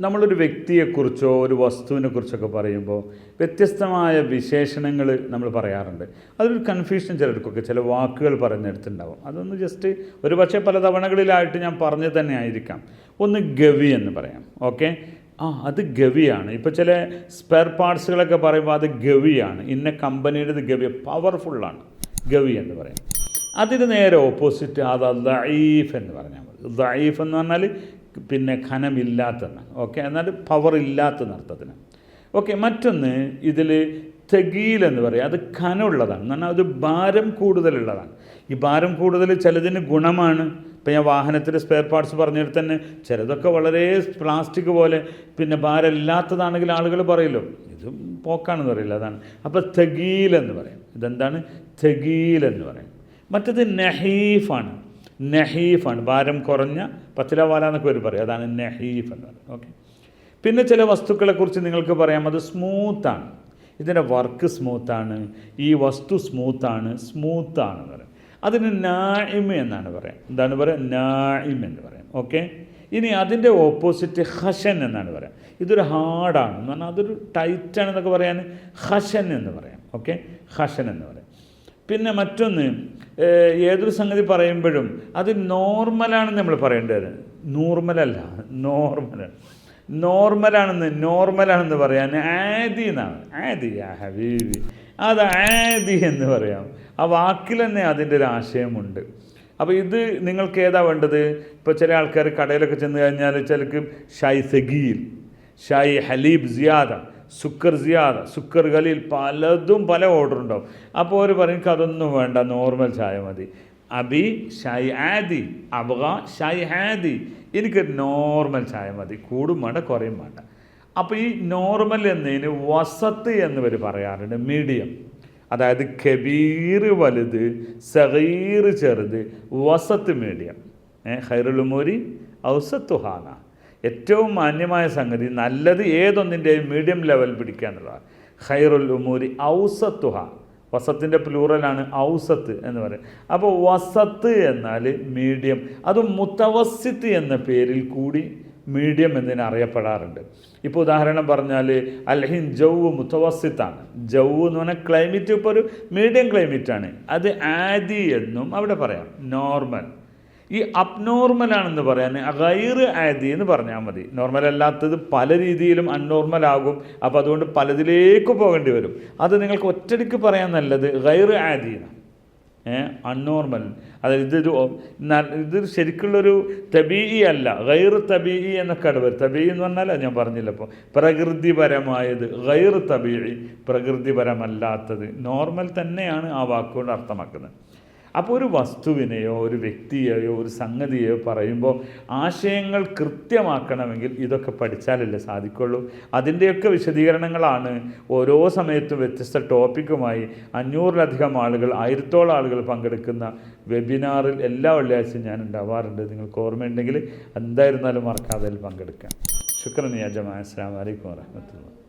നമ്മളൊരു വ്യക്തിയെക്കുറിച്ചോ ഒരു വസ്തുവിനെ കുറിച്ചൊക്കെ പറയുമ്പോൾ വ്യത്യസ്തമായ വിശേഷണങ്ങൾ നമ്മൾ പറയാറുണ്ട്. അതൊരു കൺഫ്യൂഷൻ ചിലർക്കൊക്കെ ചില വാക്കുകൾ പറഞ്ഞെടുത്തുണ്ടാവും അതൊന്ന് ജസ്റ്റ് ഒരു പക്ഷേ പല തവണകളിലായിട്ട് ഞാൻ പറഞ്ഞു തന്നെ ആയിരിക്കാം. ഒന്ന് ഗവി എന്ന് പറയാം ഓക്കെ ആ അത് ഗവിയാണ്. ഇപ്പോൾ ചില സ്പെയർ പാർട്സുകളൊക്കെ പറയുമ്പോൾ അത് ഗവിയാണ്. ഇന്ന കമ്പനിയുടേത് ഗവി പവർഫുള്ളാണ് ഗവി എന്ന് പറയാം. അതിന് നേരെ ഓപ്പോസിറ്റ് അത് ദഈഫ് എന്ന് പറഞ്ഞാൽ മതി. ദഈഫ് എന്ന് പറഞ്ഞാൽ പിന്നെ ഖനമില്ലാത്തെന്നാണ് ഓക്കെ എന്നാൽ പവർ ഇല്ലാത്ത അർത്ഥത്തിന്. ഓക്കെ മറ്റൊന്ന് ഇതിൽ തെഗീൽ എന്ന് പറയും. അത് ഖനമുള്ളതാണ്. എന്ന് പറഞ്ഞാൽ അത് ഭാരം കൂടുതലുള്ളതാണ്. ഈ ഭാരം കൂടുതൽ ചിലതിന് ഗുണമാണ്. ഇപ്പം ഞാൻ വാഹനത്തിൽ സ്പെയർ പാർട്സ് പറഞ്ഞിട്ട് തന്നെ ചിലതൊക്കെ വളരെ പ്ലാസ്റ്റിക് പോലെ പിന്നെ ഭാരമില്ലാത്തതാണെങ്കിൽ ആളുകൾ പറയല്ലോ ഇത് പോക്കാണെന്ന് പറയില്ല. അതാണ്. അപ്പോൾ തെഗീൽ എന്ന് പറയും. ഇതെന്താണ്? തെഗീൽ എന്ന് പറയും. മറ്റത് നഹീഫാണ്. നഹീഫാണ്. ഭാരം കുറഞ്ഞ പത്തിലവാല എന്നൊക്കെ ഒരു പറയും. അതാണ് നഹീഫ് എന്ന് പറയുന്നത്. ഓക്കെ. പിന്നെ ചില വസ്തുക്കളെക്കുറിച്ച് നിങ്ങൾക്ക് പറയാം. അത് സ്മൂത്താണ്. ഇതിന്റെ വർക്ക് സ്മൂത്താണ്. ഈ വസ്തു സ്മൂത്താണ്. സ്മൂത്താണ് എന്ന് പറയും. അതിന് നായിമ എന്നാണ് പറയാം എന്താണ് പറയുക? നായിം എന്ന് പറയാം. ഓക്കെ. ഇനി അതിന്റെ ഓപ്പോസിറ്റ് ഹഷൻ എന്നാണ് പറയാം ഇതൊരു ഹാർഡാണ്. എന്ന് പറഞ്ഞാൽ അതൊരു ടൈറ്റ് ടൈറ്റാണെന്നൊക്കെ പറയാൻ ഹഷൻ എന്ന് പറയാം. ഓക്കെ. ഹഷൻ എന്ന് പറയാം. പിന്നെ മറ്റൊന്ന് ഏതൊരു സംഗതി പറയുമ്പോഴും അത് നോർമലാണെന്ന് നമ്മൾ പറയേണ്ടത് നോർമലല്ല നോർമലാണ് നോർമലാണെന്ന് നോർമലാണെന്ന് പറയാൻ ആദി എന്നാണ്. ആദി ഹബീബി. അത് ആദി എന്ന് പറയാം. ആ വാക്കിൽ തന്നെ അതിന്റെ ഒരു ആശയമുണ്ട്. അപ്പോൾ ഇത് നിങ്ങൾക്ക് ഏതാ വേണ്ടത്? ഇപ്പോൾ ചില ആൾക്കാർ കടയിലൊക്കെ ചെന്ന് കഴിഞ്ഞാൽ ചിലക്ക് ഷായ് സഗീൽ ഷായ് ഹലീബ് സിയാദ സുക്കർ സിയാദ സുക്കർ ഖലീൽ പലതും പല ഓർഡർ ഉണ്ടാവും. അപ്പോൾ അവർ പറയും അതൊന്നും വേണ്ട നോർമൽ ചായ മതി. അബി ഷായി ആദി അബഗ ഷായി ഹാദി എനിക്ക് നോർമൽ ചായ മതി. കൂടും വേണ്ട കുറയും വേണ്ട. അപ്പോൾ ഈ നോർമൽ എന്നതിന് വസത്ത് എന്നിവർ പറയാറുണ്ട് മീഡിയം. അതായത് കബീർ വലുത് സഹീർ ചെറുത് വസത്ത് മീഡിയം. ഹൈറുലുമൂരി ഔസത്തുഹാന. ഏറ്റവും മാന്യമായ സംഗതി നല്ലത് ഏതൊന്നിന്റെയും മീഡിയം ലെവൽ പിടിക്കുക എന്നുള്ളതാണ്. ഖൈറുൽ ഉമൂരി ഔസത്തുഹ. വസത്തിന്റെ പ്ലൂറലാണ് ഔസത്ത് എന്ന് പറയും അപ്പോൾ വസത്ത് എന്നാൽ മീഡിയം അത് മുത്തവസിത്ത് എന്ന പേരിൽ കൂടി മീഡിയം എന്നതിന് അറിയപ്പെടാറുണ്ട്. ഇപ്പോൾ ഉദാഹരണം പറഞ്ഞാൽ അൽഹിൻ ജൗവ് മുത്തവസിത്താണ് ജൗവ് എന്ന് പറഞ്ഞാൽ ക്ലൈമറ്റ് ഇപ്പോൾ ഒരു മീഡിയം ക്ലൈമറ്റാണ് അത് ആദി എന്നും അവിടെ പറയാം. നോർമൽ ഈ അബ്നോർമൽ ആണെന്ന് പറയാൻ ഗൈർ ആദി എന്ന് പറഞ്ഞാൽ മതി. നോർമൽ അല്ലാത്തത് പല രീതിയിലും അൺനോർമൽ ആകും. അപ്പോൾ അതുകൊണ്ട് പലതിലേക്ക് പോകേണ്ടി വരും. അത് നിങ്ങൾക്ക് ഒറ്റടിക്ക് പറയാൻ നല്ലത് ഗൈർ ആദി അൺനോർമൽ അതായത് ഇതൊരു ഇത് ശരിക്കുള്ളൊരു തബീഇ അല്ല. ഗൈർ തബീഇ എന്നൊക്കെ വരും. തബീഇ എന്ന് പറഞ്ഞാൽ ഞാൻ പറഞ്ഞില്ല അപ്പോൾ പ്രകൃതിപരമായത് ഗൈർ തബീഇ പ്രകൃതിപരമല്ലാത്തത്. നോർമൽ തന്നെയാണ് ആ വാക്കുകൊണ്ട് അർത്ഥമാക്കുന്നത്. അപ്പോൾ ഒരു വസ്തുവിനെയോ ഒരു വ്യക്തിയെയോ ഒരു സംഗതിയെയോ പറയുമ്പോൾ ആശയങ്ങൾ കൃത്യമാക്കണമെങ്കിൽ ഇതൊക്കെ പഠിച്ചാലല്ലേ സാധിക്കുള്ളൂ. അതിന്റെയൊക്കെ വിശദീകരണങ്ങളാണ് ഓരോ സമയത്തും വ്യത്യസ്ത ടോപ്പിക്കുമായി അഞ്ഞൂറിലധികം ആളുകൾ ആയിരത്തോളം ആളുകൾ പങ്കെടുക്കുന്ന വെബിനാറിൽ എല്ലാ വെള്ളിയാഴ്ചയും ഞാൻ ഉണ്ടാവാറുണ്ട്. നിങ്ങൾക്ക് ഓർമ്മയുണ്ടെങ്കിൽ എന്തായിരുന്നാലും മറക്കാതെ പങ്കെടുക്കാം. ശുക്രൻ യാജമായ അസ്സാം വലൈക്കും വാഹമത്തുള്ള